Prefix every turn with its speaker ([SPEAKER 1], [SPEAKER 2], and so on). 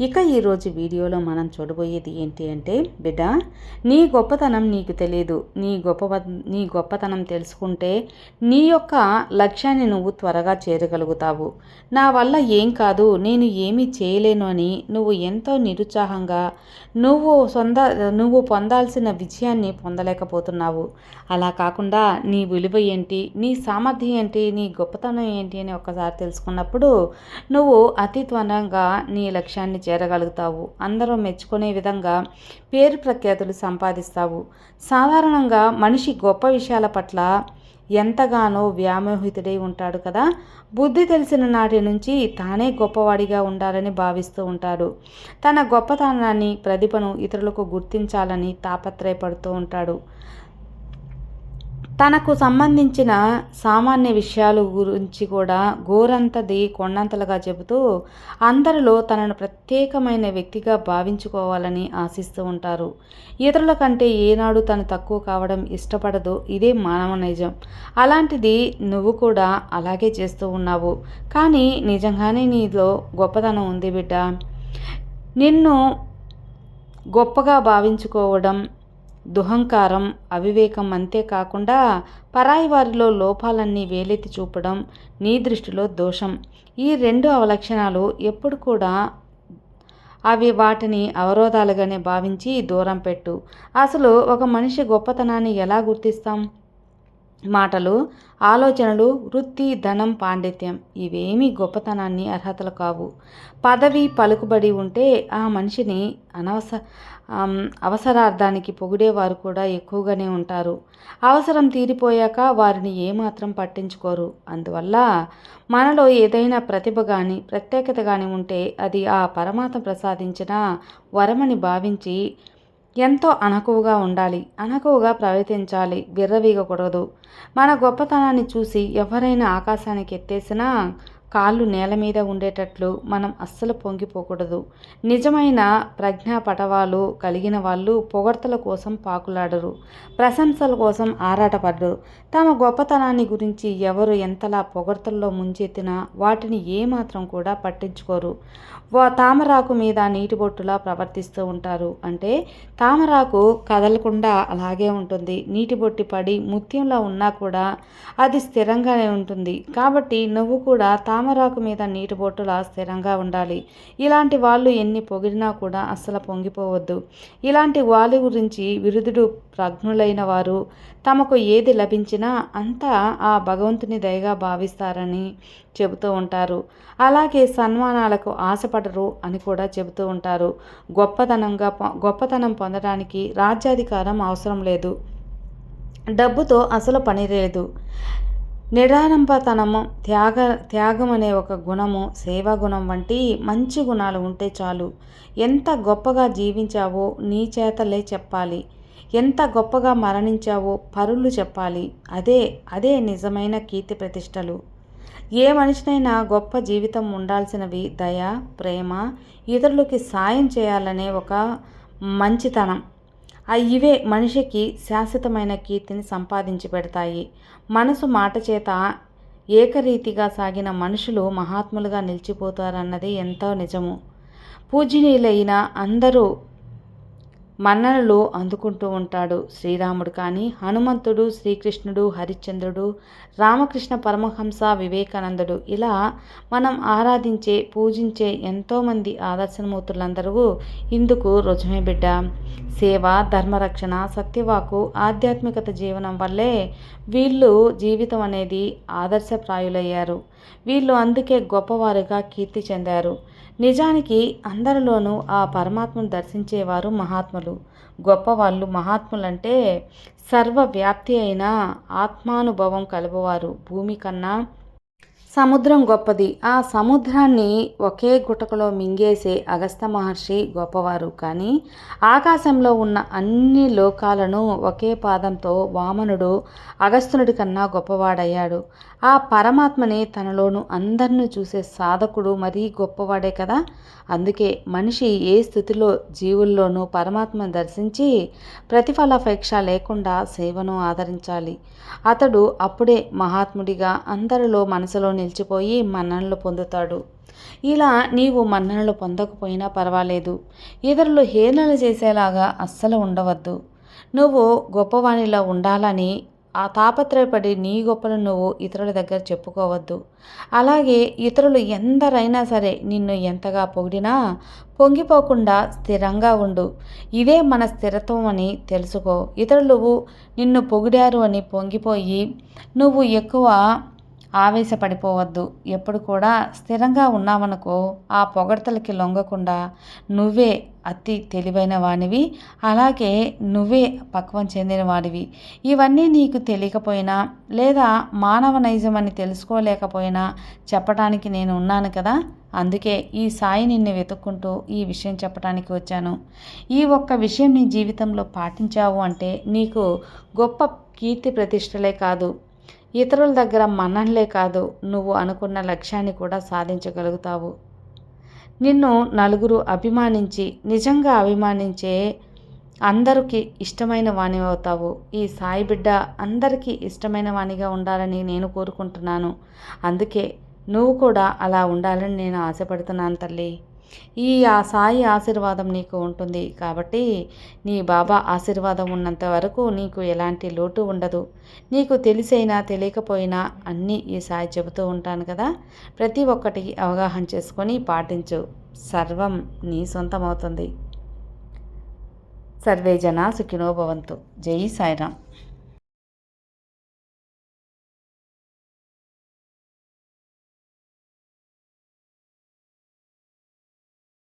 [SPEAKER 1] ఇక ఈరోజు వీడియోలో మనం చూడబోయేది ఏంటి అంటే బిడ్డ నీ గొప్పతనం నీకు తెలియదు నీ గొప్ప నీ గొప్పతనం తెలుసుకుంటే నీ యొక్క లక్ష్యాన్ని నువ్వు త్వరగా చేరగలుగుతావు. నా వల్ల ఏం కాదు నేను ఏమీ చేయలేను అని నువ్వు ఎంతో నిరుత్సాహంగా నువ్వు సొంత నువ్వు పొందాల్సిన విజయాన్ని పొందలేకపోతున్నావు. అలా కాకుండా నీ విలువ ఏంటి నీ సామర్థ్యం ఏంటి నీ గొప్పతనం ఏంటి అని ఒకసారి తెలుసుకున్నప్పుడు నువ్వు అతి త్వరగా నీ లక్ష్యాన్ని చేరగలుగుతావు. అందరూ మెచ్చుకునే విధంగా పేరు ప్రఖ్యాతులు సంపాదిస్తావు. సాధారణంగా మనిషి గొప్ప విషయాల పట్ల ఎంతగానో వ్యామోహితుడై ఉంటాడు కదా? బుద్ధి తెలిసిన నాటి నుంచి తానే గొప్పవాడిగా ఉండాలని భావిస్తూ ఉంటాడు. తన గొప్పతనాన్ని ప్రతిభను ఇతరులకు గుర్తించాలని తాపత్రయపడుతూ ఉంటాడు. తనకు సంబంధించిన సామాన్య విషయాల గురించి కూడా గోరంతది కొండంతలుగా చెబుతూ అందరిలో తనను ప్రత్యేకమైన వ్యక్తిగా భావించుకోవాలని ఆశిస్తూ ఉంటారు. ఇతరుల కంటే ఏనాడు తను తక్కువ కావడం ఇష్టపడదు. ఇదే మానవ నిజం. అలాంటిది నువ్వు కూడా అలాగే చేస్తూ ఉన్నావు. కానీ నిజంగానే నీలో గొప్పతనం ఉంది బిడ్డ. నిన్ను గొప్పగా భావించుకోవడం దుహంకారం అవివేకం అంతేకాకుండా పరాయి వారిలో లోపాలన్నీ వేలెత్తి చూపడం నీ దృష్టిలో దోషం. ఈ రెండు అవలక్షణాలు ఎప్పుడు కూడా అవి వాటిని అవరోధాలుగానే భావించి దూరం పెట్టు. అసలు ఒక మనిషి గొప్పతనాన్ని ఎలా గుర్తిస్తాం? మాటలు ఆలోచనలు వృత్తి ధనం పాండిత్యం ఇవేమీ గొప్పతనాన్ని అర్హతలు కావు. పదవి పలుకుబడి ఉంటే ఆ మనిషిని అనవస అవసరార్థానికి పొగిడేవారు కూడా ఎక్కువగానే ఉంటారు. అవసరం తీరిపోయాక వారిని ఏమాత్రం పట్టించుకోరు. అందువల్ల మనలో ఏదైనా ప్రతిభ కానీ ప్రత్యేకత కానీ ఉంటే అది ఆ పరమాత్మ ప్రసాదించిన వరమని భావించి ఎంతో అనకువగా ఉండాలి అనకువగా ప్రవర్తించాలి విర్రవీగకూడదు. మన గొప్పతనాన్ని చూసి ఎవరైనా ఆకాశానికి ఎత్తేసినా కాళ్ళు నేల మీద ఉండేటట్లు మనం అస్సలు పొంగిపోకూడదు. నిజమైన ప్రజ్ఞా పటవాలు కలిగిన వాళ్ళు పొగడ్తల కోసం పాకులాడరు. ప్రశంసల కోసం ఆరాటపడరు తమ గొప్పతనాన్ని గురించి ఎవరు ఎంతలా పొగడ్తల్లో ముంచెత్తినా వాటిని ఏమాత్రం కూడా పట్టించుకోరు. తామరాకు మీద నీటి బొట్టులా ప్రవర్తిస్తూ ఉంటారు. అంటే తామరాకు కదలకుండా అలాగే ఉంటుంది. నీటి బొట్టి పడి ముత్యంలో ఉన్నా కూడా అది స్థిరంగానే ఉంటుంది. కాబట్టి నువ్వు కూడా తామరాకు మీద నీటి బొట్టులా స్థిరంగా ఉండాలి. ఇలాంటి వాళ్ళు ఎన్ని పొగిడినా కూడా అస్సలు పొంగిపోవద్దు. ఇలాంటి వాళ్ళ గురించి విరుదుడు ప్రజ్ఞులైన వారు తమకు ఏది లభించినా అంతా ఆ భగవంతుని దయగా భావిస్తారని చెబుతూ ఉంటారు. అలాగే సన్మానాలకు ఆశపడరు అని కూడా చెబుతూ ఉంటారు. గొప్పతనంగా గొప్పతనం పొందడానికి రాజ్యాధికారం అవసరం లేదు. డబ్బుతో అసలు పని లేదు. నిరాడంబతనము త్యాగ త్యాగం అనే ఒక గుణము సేవా గుణం వంటి మంచి గుణాలు ఉంటే చాలు. ఎంత గొప్పగా జీవించావో నీ చేతలే చెప్పాలి. ఎంత గొప్పగా మరణించావో పరులు చెప్పాలి. అదే అదే నిజమైన కీర్తి ప్రతిష్టలు. ఏ మనిషినైనా గొప్ప జీవితం ఉండాల్సినవి దయ ప్రేమ ఇతరులకి సాయం చేయాలనే ఒక మంచితనం. ఇవే మనిషికి శాశ్వతమైన కీర్తిని సంపాదించి పెడతాయి. మనసు మాట చేత ఏకరీతిగా సాగిన మనుషులు మహాత్ములుగా నిలిచిపోతారన్నది ఎంతో నిజము. పూజనీయులైన అందరూ మన్ననలు అందుకుంటూ ఉంటాడు. శ్రీరాముడు కానీ హనుమంతుడు శ్రీకృష్ణుడు హరిశ్చంద్రుడు రామకృష్ణ పరమహంస వివేకానందుడు ఇలా మనం ఆరాధించే పూజించే ఎంతోమంది ఆదర్శమూర్తులందరూ ఇందుకు రుజమే బిడ్డ. సేవ ధర్మరక్షణ సత్యవాకు ఆధ్యాత్మికత జీవనం వల్లే వీళ్ళు జీవితం అనేది ఆదర్శప్రాయులయ్యారు. వీళ్ళు అందుకే గొప్పవారుగా కీర్తి చెందారు. నిజానికి అందరిలోనూ ఆ పరమాత్మను దర్శించేవారు మహాత్ములు. గొప్పవాళ్ళు మహాత్ములంటే సర్వవ్యాప్తి అయిన ఆత్మానుభవం కలుపువారు భూమి కన్నా. సముద్రం గొప్పది. ఆ సముద్రాన్ని ఒకే గుటకలో మింగేసే అగస్త మహర్షి గొప్పవారు. కానీ ఆకాశంలో ఉన్న అన్ని లోకాలను ఒకే పాదంతో వామనుడు అగస్తునుడి కన్నా గొప్పవాడయ్యాడు. ఆ పరమాత్మని తనలోను అందరిని చూసే సాధకుడు మరీ గొప్పవాడే కదా. అందుకే మనిషి ఏ స్థితిలో జీవుల్లోనూ పరమాత్మను దర్శించి ప్రతిఫలాపేక్ష లేకుండా సేవను ఆదరించాలి. అతడు అప్పుడే మహాత్ముడిగా అందరిలో మనసులో నిలిచిపోయి మన్ననలు పొందుతాడు. ఇలా నీవు మన్ననలు పొందకపోయినా పర్వాలేదు. ఇతరులు హేళన చేసేలాగా అస్సలు ఉండవద్దు. నువ్వు గొప్పవాణిలా ఉండాలని ఆ తాపత్రయపడి నీ గొప్పలు నువ్వు ఇతరుల దగ్గర చెప్పుకోవద్దు. అలాగే ఇతరులు ఎందరైనా సరే నిన్ను ఎంతగా పొగిడినా పొంగిపోకుండా స్థిరంగా ఉండు. ఇదే మన స్థిరత్వం అని తెలుసుకో. ఇతరులు నిన్ను పొగిడారు అని పొంగిపోయి నువ్వు ఎక్కువ ఆవేశపడిపోవద్దు. ఎప్పుడు కూడా స్థిరంగా ఉన్నామనుకో ఆ పొగడతలకి లొంగకుండా నువ్వే అతి తెలివైన వానివి. అలాగే నువ్వే పక్వం చెందిన వాడివి. ఇవన్నీ నీకు తెలియకపోయినా లేదా మానవ నైజం అని తెలుసుకోలేకపోయినా చెప్పడానికి నేను ఉన్నాను కదా? అందుకే ఈ సాయి నిన్ను వెతుక్కుంటూ ఈ విషయం చెప్పడానికి వచ్చాను. ఈ ఒక్క విషయం నీ జీవితంలో పాటించావు అంటే నీకు గొప్ప కీర్తి ప్రతిష్టలే కాదు. ఇతరుల దగ్గర మన్ననలే కాదు. నువ్వు అనుకున్న లక్ష్యాన్ని కూడా సాధించగలుగుతావు. నిన్ను నలుగురు అభిమానించి నిజంగా అభిమానించే అందరికీ ఇష్టమైన వాణి అవుతావు. ఈ సాయి బిడ్డ అందరికీ ఇష్టమైన వాణిగా ఉండాలని నేను కోరుకుంటున్నాను. అందుకే నువ్వు కూడా అలా ఉండాలని నేను ఆశపడుతున్నాను తల్లి. ఈ ఆ సాయి ఆశీర్వాదం నీకు ఉంటుంది కాబట్టి నీ బాబా ఆశీర్వాదం ఉన్నంత వరకు నీకు ఎలాంటి లోటు ఉండదు. నీకు తెలిసైనా తెలియకపోయినా అన్నీ ఈ సాయి చెబుతూ ఉంటాను కదా. ప్రతి ఒక్కటి అవగాహన చేసుకొని పాటించు. సర్వం నీ సొంతమవుతుంది. సర్వే జనా సుఖినోభవంతు జై సాయిరామ్.